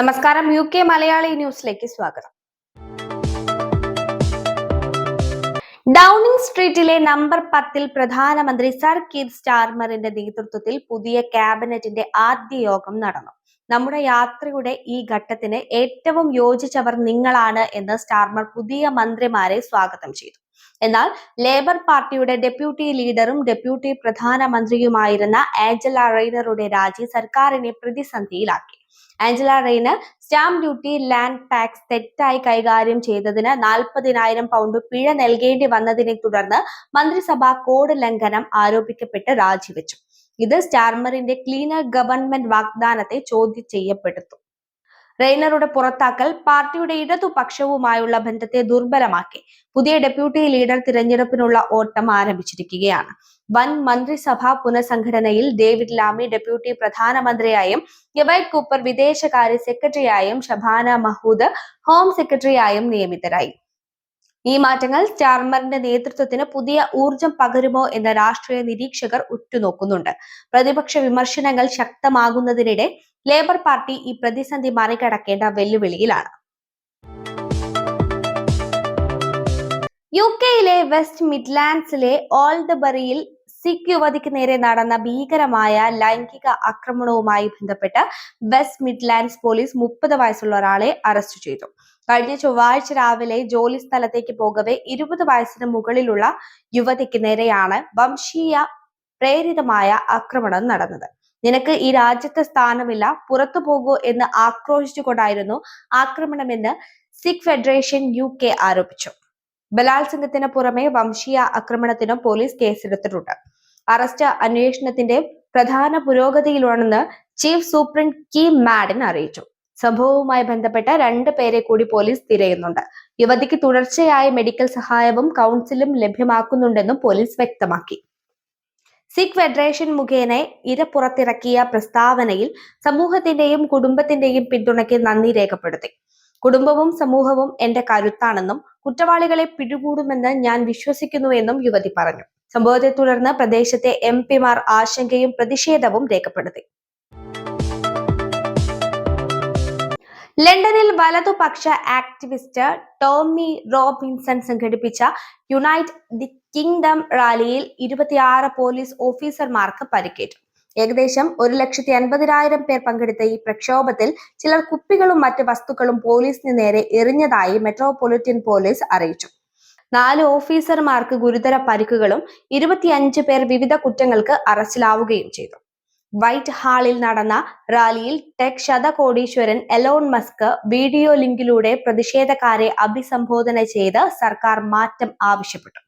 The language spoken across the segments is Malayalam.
നമസ്കാരം യു കെ മലയാളി ന്യൂസിലേക്ക് സ്വാഗതം. ഡൗണിംഗ് സ്ട്രീറ്റിലെ നമ്പർ പത്തിൽ പ്രധാനമന്ത്രി സർ കീർ സ്റ്റാർമറിന്റെ നേതൃത്വത്തിൽ പുതിയ ക്യാബിനറ്റിന്റെ ആദ്യ യോഗം നടന്നു. നമ്മുടെ യാത്രയുടെ ഈ ഘട്ടത്തിന് ഏറ്റവും യോജിച്ചവർ നിങ്ങളാണ് എന്ന് സ്റ്റാർമർ പുതിയ മന്ത്രിമാരെ സ്വാഗതം ചെയ്തു. എന്നാൽ ലേബർ പാർട്ടിയുടെ ഡെപ്യൂട്ടി ലീഡറും ഡെപ്യൂട്ടി പ്രധാനമന്ത്രിയുമായിരുന്ന ആഞ്ചല റെയ്നറുടെ രാജി സർക്കാരിനെ പ്രതിസന്ധിയിലാക്കി. Angela Rayner stamp duty land tax തെറ്റായി കൈകാര്യം ചെയ്തതിന് നാൽപ്പതിനായിരം പൗണ്ട് പിഴ നൽകേണ്ടി വന്നതിനെ തുടർന്ന് മന്ത്രിസഭ കോഡ് ലംഘനം ആരോപിക്കപ്പെട്ട് രാജിവെച്ചു. ഇത് സ്റ്റാർമറിന്റെ ക്ലീനർ ഗവൺമെന്റ് വാഗ്ദാനത്തെ ചോദ്യം ചെയ്യപ്പെടുത്തു. റെയ്നറുടെ പുറത്താക്കൽ പാർട്ടിയുടെ ഇടതുപക്ഷവുമായുള്ള ബന്ധത്തെ ദുർബലമാക്കി. പുതിയ ഡെപ്യൂട്ടി ലീഡർ തിരഞ്ഞെടുപ്പിനുള്ള ഓട്ടം ആരംഭിച്ചിരിക്കുകയാണ്. വൻ മന്ത്രിസഭാ പുനഃസംഘടനയിൽ ഡേവിഡ് ലാമി ഡെപ്യൂട്ടി പ്രധാനമന്ത്രിയായും ഗവൈറ്റ് കൂപ്പർ വിദേശകാര്യ സെക്രട്ടറിയായും ഷബാന മഹൂദ് ഹോം സെക്രട്ടറിയായും നിയമിതരായി. ഈ മാറ്റങ്ങൾ സ്റ്റാർമറിന്റെ നേതൃത്വത്തിന് പുതിയ ഊർജം പകരുമോ എന്ന രാഷ്ട്രീയ നിരീക്ഷകർ ഉറ്റുനോക്കുന്നുണ്ട്. പ്രതിപക്ഷ വിമർശനങ്ങൾ ശക്തമാകുന്നതിനിടെ ലേബർ പാർട്ടി ഈ പ്രതിസന്ധി മറികടക്കേണ്ട വെല്ലുവിളിയിലാണ്. യു കെയിലെ വെസ്റ്റ് മിഡ്ലാൻഡ്സിലെ ഓൾഡബറിയിൽ സിഖ് യുവതിക്ക് നേരെ നടന്ന ഭീകരമായ ലൈംഗിക ആക്രമണവുമായി ബന്ധപ്പെട്ട് വെസ്റ്റ് മിഡ്ലാൻഡ്സ് പോലീസ് മുപ്പത് വയസ്സുള്ള ഒരാളെ അറസ്റ്റ് ചെയ്തു. കഴിഞ്ഞ ചൊവ്വാഴ്ച രാവിലെ ജോലി സ്ഥലത്തേക്ക് പോകവെ ഇരുപത് വയസ്സിന് മുകളിലുള്ള യുവതിക്ക് നേരെയാണ് വംശീയ പ്രേരിതമായ ആക്രമണം നടന്നത്. നിനക്ക് ഈ രാജ്യത്തെ സ്ഥാനമില്ല പുറത്തു പോകൂ എന്ന് ആക്രോശിച്ചുകൊണ്ടായിരുന്നു ആക്രമണമെന്ന് സിഖ് ഫെഡറേഷൻ യു കെ ആരോപിച്ചു. ബലാത്സംഗത്തിന് പുറമെ വംശീയ ആക്രമണത്തിനും പോലീസ് കേസെടുത്തിട്ടുണ്ട്. അറസ്റ്റ് അന്വേഷണത്തിന്റെ പ്രധാന പുരോഗതിയിലാണെന്ന് ചീഫ് സൂപ്രണ്ട് കി. മാഡിൻ അറിയിച്ചു. സംഭവവുമായി ബന്ധപ്പെട്ട രണ്ട് പേരെ കൂടി പോലീസ് തിരയുന്നുണ്ട്. യുവതിക്ക് തുടർച്ചയായ മെഡിക്കൽ സഹായവും കൗൺസിലും ലഭ്യമാക്കുന്നുണ്ടെന്നും പോലീസ് വ്യക്തമാക്കി. സിഖ് ഫെഡറേഷൻ മുഖേന ഇര പുറത്തിറക്കിയ പ്രസ്താവനയിൽ സമൂഹത്തിന്റെയും കുടുംബത്തിന്റെയും പിന്തുണയ്ക്ക് നന്ദി രേഖപ്പെടുത്തി. കുടുംബവും സമൂഹവും എന്റെ കരുത്താണെന്നും കുറ്റവാളികളെ പിടികൂടുമെന്ന് ഞാൻ വിശ്വസിക്കുന്നുവെന്നും യുവതി പറഞ്ഞു. സംഭവത്തെ തുടർന്ന് പ്രദേശത്തെ എം പിമാർ ആശങ്കയും പ്രതിഷേധവും രേഖപ്പെടുത്തി. ലണ്ടനിൽ വലതുപക്ഷ ആക്ടിവിസ്റ്റ് ടോമി റോബിൻസൺ സംഘടിപ്പിച്ച യുണൈറ്റ് ദി കിങ്ഡം റാലിയിൽ ഇരുപത്തിയാറ് പോലീസ് ഓഫീസർമാർക്ക് പരിക്കേറ്റു. ഏകദേശം ഒരു ലക്ഷത്തി അൻപതിനായിരം പേർ പങ്കെടുത്ത ഈ പ്രക്ഷോഭത്തിൽ ചിലർ കുപ്പികളും മറ്റ് വസ്തുക്കളും പോലീസിന് നേരെ എറിഞ്ഞതായി മെട്രോപൊളിറ്റൻ പോലീസ് അറിയിച്ചു. നാല് ഓഫീസർമാർക്ക് ഗുരുതര പരിക്കുകളും ഇരുപത്തിയഞ്ച് പേർ വിവിധ കുറ്റങ്ങൾക്ക് അറസ്റ്റിലാവുകയും ചെയ്തു. വൈറ്റ് ഹാളിൽ നടന്ന റാലിയിൽ ടെക് ശതകോടീശ്വരൻ എലോൺ മസ്ക് വീഡിയോ ലിങ്കിലൂടെ പ്രതിഷേധക്കാരെ അഭിസംബോധന ചെയ്ത് സർക്കാർ മാറ്റം ആവശ്യപ്പെട്ടു.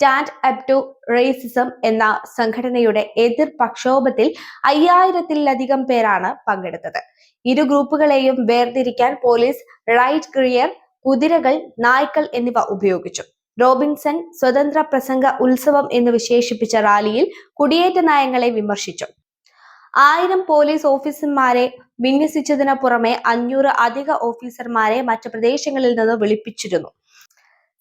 സ്റ്റാൻഡ് അപ് ടു റേസിസം എന്ന സംഘടനയുടെ എതിർ പ്രക്ഷോഭത്തിൽ അയ്യായിരത്തിലധികം പേരാണ് പങ്കെടുത്തത്. ഇരു ഗ്രൂപ്പുകളെയും വേർതിരിക്കാൻ പോലീസ് റൈറ്റ് ക്രിയർ കുതിരകൾ നായ്ക്കൾ എന്നിവ ഉപയോഗിച്ചു. റോബിൻസൺ സ്വതന്ത്ര പ്രസംഗ ഉത്സവം എന്ന് വിശേഷിപ്പിച്ച റാലിയിൽ കുടിയേറ്റ നയങ്ങളെ വിമർശിച്ചു. ആയിരം പോലീസ് ഓഫീസർമാരെ വിന്യസിച്ചതിന് പുറമെ അഞ്ഞൂറ് അധിക ഓഫീസർമാരെ മറ്റ് പ്രദേശങ്ങളിൽ നിന്ന് വിളിപ്പിച്ചിരുന്നു.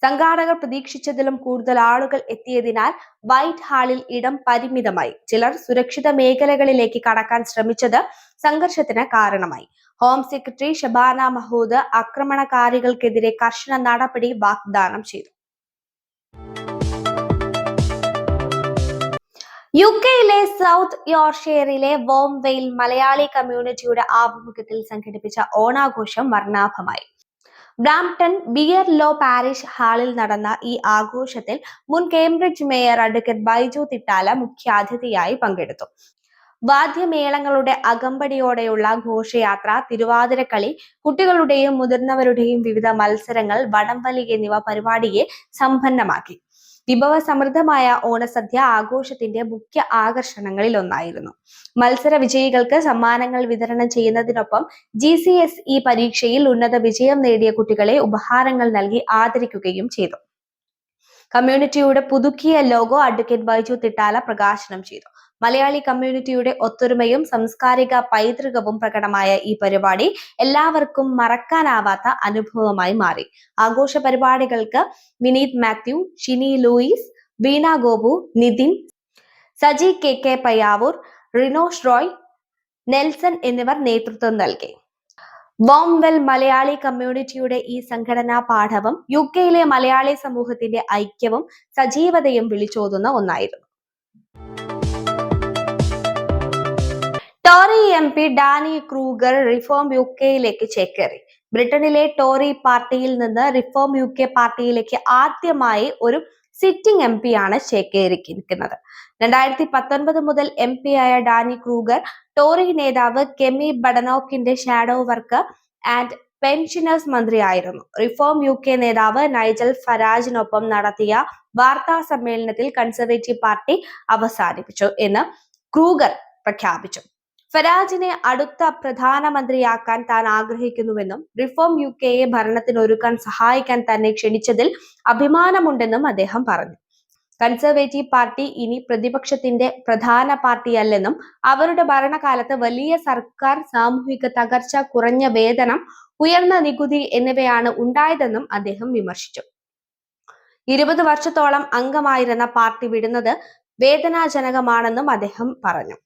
സംഘാടകർ പ്രതീക്ഷിച്ചതിലും കൂടുതൽ ആളുകൾ എത്തിയതിനാൽ വൈറ്റ് ഹാളിൽ ഇടം പരിമിതമായി. ചിലർ സുരക്ഷിത മേഖലകളിലേക്ക് കടക്കാൻ ശ്രമിച്ചത് സംഘർഷത്തിന് കാരണമായി. ഹോം സെക്രട്ടറി ഷബാന മഹൂദ് ആക്രമണകാരികൾക്കെതിരെ കർശന നടപടി വാഗ്ദാനം ചെയ്തു. യു കെയിലെ സൗത്ത് യോർഷെയറിലെ വോംവെയിൽ മലയാളി കമ്മ്യൂണിറ്റിയുടെ ആഭിമുഖ്യത്തിൽ സംഘടിപ്പിച്ച ഓണാഘോഷം വർണാഭമായി. ബ്രാംപ്ടൺ ബിയർ ലോ പാരിഷ് ഹാളിൽ നടന്ന ഈ ആഘോഷത്തിൽ മുൻ Cambridge mayor advocate Baiju Thittala മുഖ്യാതിഥിയായി പങ്കെടുത്തു. വാദ്യമേളങ്ങളുടെ അകമ്പടിയോടെയുള്ള ഘോഷയാത്ര തിരുവാതിരക്കളി കുട്ടികളുടെയും മുതിർന്നവരുടെയും വിവിധ മത്സരങ്ങൾ വടംവലി എന്നിവ പരിപാടിയെ സമ്പന്നമാക്കി. വിഭവസമൃദ്ധമായ ഓണസദ്യ ആഘോഷത്തിന്റെ മുഖ്യ ആകർഷണങ്ങളിൽ ഒന്നായിരുന്നു. മത്സര വിജയികൾക്ക് സമ്മാനങ്ങൾ വിതരണം ചെയ്യുന്നതിനൊപ്പം ജി സി എസ് ഇ പരീക്ഷയിൽ ഉന്നത വിജയം നേടിയ കുട്ടികളെ ഉപഹാരങ്ങൾ നൽകി ആദരിക്കുകയും ചെയ്തു. കമ്മ്യൂണിറ്റിയുടെ പുതുക്കിയ ലോഗോ അഡ്വക്കേറ്റ് ബൈജു തിട്ടാല പ്രകാശനം ചെയ്തു. മലയാളി കമ്മ്യൂണിറ്റിയുടെ ഒത്തൊരുമയും സാംസ്കാരിക പൈതൃകവും പ്രകടമായ ഈ പരിപാടി എല്ലാവർക്കും മറക്കാനാവാത്ത അനുഭവമായി മാറി. ആഘോഷ പരിപാടികൾക്ക് വിനീത് മാത്യു ഷിനി ലൂയിസ് വീണ ഗോപു നിതിൻ സജി കെ കെ പയ്യാവൂർ റിനോഷ് റോയ് നെൽസൺ എന്നിവർ നേതൃത്വം നൽകി. വോംവെൽ മലയാളി കമ്മ്യൂണിറ്റിയുടെ ഈ സംഘടനാ പാഠവും യു കെയിലെ മലയാളി സമൂഹത്തിന്റെ ഐക്യവും സജീവതയും വിളിച്ചോതുന്ന ഒന്നായിരുന്നു. Tory M P Danny Kruger Reform U കെയിലേക്ക് ചേക്കേറി. ബ്രിട്ടനിലെ ടോറി പാർട്ടിയിൽ നിന്ന് റിഫോം യു കെ പാർട്ടിയിലേക്ക് ആദ്യമായി ഒരു സിറ്റിംഗ് എം ആണ് ശേഖരിക്കുന്നത് രണ്ടായിരത്തി പത്തൊൻപത് മുതൽ എം പി ആയ ഡാനി ക്രൂഗർ ടോറി നേതാവ് കെമി ബഡനോക്കിന്റെ ഷാഡോ വർക്ക് ആൻഡ് പെൻഷനേഴ്സ് മന്ത്രിയായിരുന്നു. റിഫോം യു കെ നേതാവ് നൈജൽ ഫരാജിനൊപ്പം നടത്തിയ വാർത്താ സമ്മേളനത്തിൽ കൺസർവേറ്റീവ് പാർട്ടി അവസാനിപ്പിച്ചു എന്ന് ക്രൂഗർ പ്രഖ്യാപിച്ചു. ഫരാജിനെ അടുത്ത പ്രധാനമന്ത്രിയാക്കാൻ താൻ ആഗ്രഹിക്കുന്നുവെന്നും റിഫോം യു കെയെ ഭരണത്തിനൊരുക്കാൻ സഹായിക്കാൻ തന്നെ ക്ഷണിച്ചതിൽ അഭിമാനമുണ്ടെന്നും അദ്ദേഹം പറഞ്ഞു. കൺസർവേറ്റീവ് പാർട്ടി ഇനി പ്രതിപക്ഷത്തിന്റെ പ്രധാന പാർട്ടിയല്ലെന്നും അവരുടെ ഭരണകാലത്ത് വലിയ സർക്കാർ സാമൂഹിക തകർച്ച കുറഞ്ഞ വേതനം ഉയർന്ന നികുതി എന്നിവയാണ് ഉണ്ടായതെന്നും അദ്ദേഹം വിമർശിച്ചു. ഇരുപത് വർഷത്തോളം അംഗമായിരുന്ന പാർട്ടി വിടുന്നത് വേദനാജനകമാണെന്നും അദ്ദേഹം പറഞ്ഞു.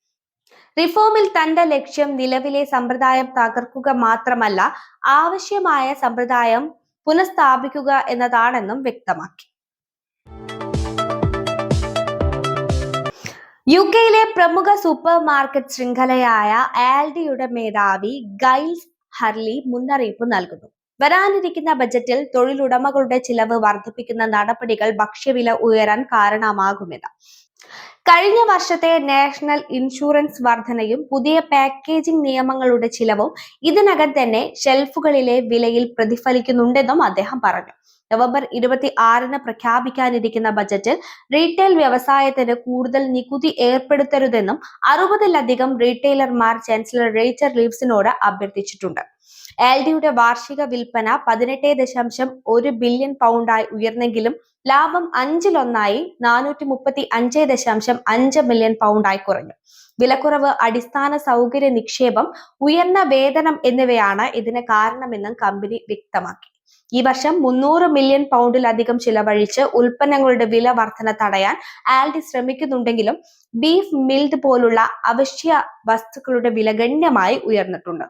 റിഫോമിൽ തന്റെ ലക്ഷ്യം നിലവിലെ സമ്പ്രദായം തകർക്കുക മാത്രമല്ല ആവശ്യമായ സമ്പ്രദായം പുനഃസ്ഥാപിക്കുക എന്നതാണെന്നും വ്യക്തമാക്കി. യു കെയിലെ പ്രമുഖ സൂപ്പർ മാർക്കറ്റ് ശൃംഖലയായ ആൽഡിയുടെ മേധാവി ഗൈൽസ് ഹർലി മുന്നറിയിപ്പ് നൽകുന്നു. വരാനിരിക്കുന്ന ബജറ്റിൽ തൊഴിലുടമകളുടെ ചിലവ് വർദ്ധിപ്പിക്കുന്ന നടപടികൾ ഭക്ഷ്യവില ഉയരാൻ കാരണമാകുമെന്ന്. കഴിഞ്ഞ വർഷത്തെ നാഷണൽ ഇൻഷുറൻസ് വർധനയും പുതിയ പാക്കേജിംഗ് നിയമങ്ങളുടെ ചിലവും ഇതിനകം തന്നെ ഷെൽഫുകളിലെ വിലയിൽ പ്രതിഫലിക്കുന്നുണ്ടെന്നും അദ്ദേഹം പറഞ്ഞു. നവംബർ ഇരുപത്തി ആറിന് പ്രഖ്യാപിക്കാനിരിക്കുന്ന ബജറ്റിൽ റീറ്റെയിൽ വ്യവസായത്തിന് കൂടുതൽ നികുതി ഏർപ്പെടുത്തരുതെന്നും അറുപതിലധികം റീറ്റെയിലർമാർ ചാൻസലർ റേച്ചർ ലീവ്സിനോട് അഭ്യർത്ഥിച്ചിട്ടുണ്ട്. എൽ ഡിയുടെ വാർഷിക വിൽപ്പന പതിനെട്ട് ദശാംശം ഒരു ബില്യൺ പൗണ്ടായി ഉയർന്നെങ്കിലും ലാഭം അഞ്ചിലൊന്നായി നാനൂറ്റി മുപ്പത്തി അഞ്ച് ദശാംശം അഞ്ച് മില്യൺ പൗണ്ടായി കുറഞ്ഞു. വിലക്കുറവ് അടിസ്ഥാന സൗകര്യ നിക്ഷേപം ഉയർന്ന വേതനം എന്നിവയാണ് ഇതിന് കാരണമെന്നും കമ്പനി വ്യക്തമാക്കി. ഈ വർഷം മുന്നൂറ് മില്യൺ പൗണ്ടിലധികം ചിലവഴിച്ച് ഉൽപ്പന്നങ്ങളുടെ വില വർധന തടയാൻ ആൽഡി ശ്രമിക്കുന്നുണ്ടെങ്കിലും ബീഫ് മിൽഡ് പോലുള്ള അവശ്യ വസ്തുക്കളുടെ വില ഗണ്യമായി ഉയർന്നിട്ടുണ്ട്.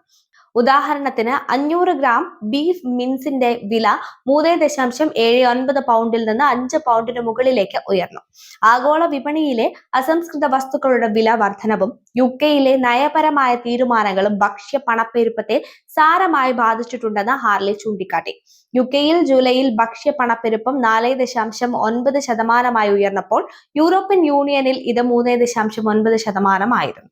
ഉദാഹരണത്തിന് അഞ്ഞൂറ് ഗ്രാം ബീഫ് മിൻസിന്റെ വില മൂന്ന് ദശാംശം ഏഴ് ഒൻപത് പൗണ്ടിൽ നിന്ന് അഞ്ച് പൗണ്ടിന് മുകളിലേക്ക് ഉയർന്നു. ആഗോള വിപണിയിലെ അസംസ്കൃത വസ്തുക്കളുടെ വില വർധനവും യു കെയിലെ നയപരമായ തീരുമാനങ്ങളും ഭക്ഷ്യ പണപ്പെരുപ്പത്തെ സാരമായി ബാധിച്ചിട്ടുണ്ടെന്ന് ഹാർലി ചൂണ്ടിക്കാട്ടി. യു കെയിൽ ജൂലൈയിൽ ഭക്ഷ്യ പണപ്പെരുപ്പം നാല് ദശാംശം ഒൻപത് ശതമാനമായി ഉയർന്നപ്പോൾ യൂറോപ്യൻ യൂണിയനിൽ ഇത് മൂന്ന് ദശാംശം ഒൻപത് ശതമാനമായിരുന്നു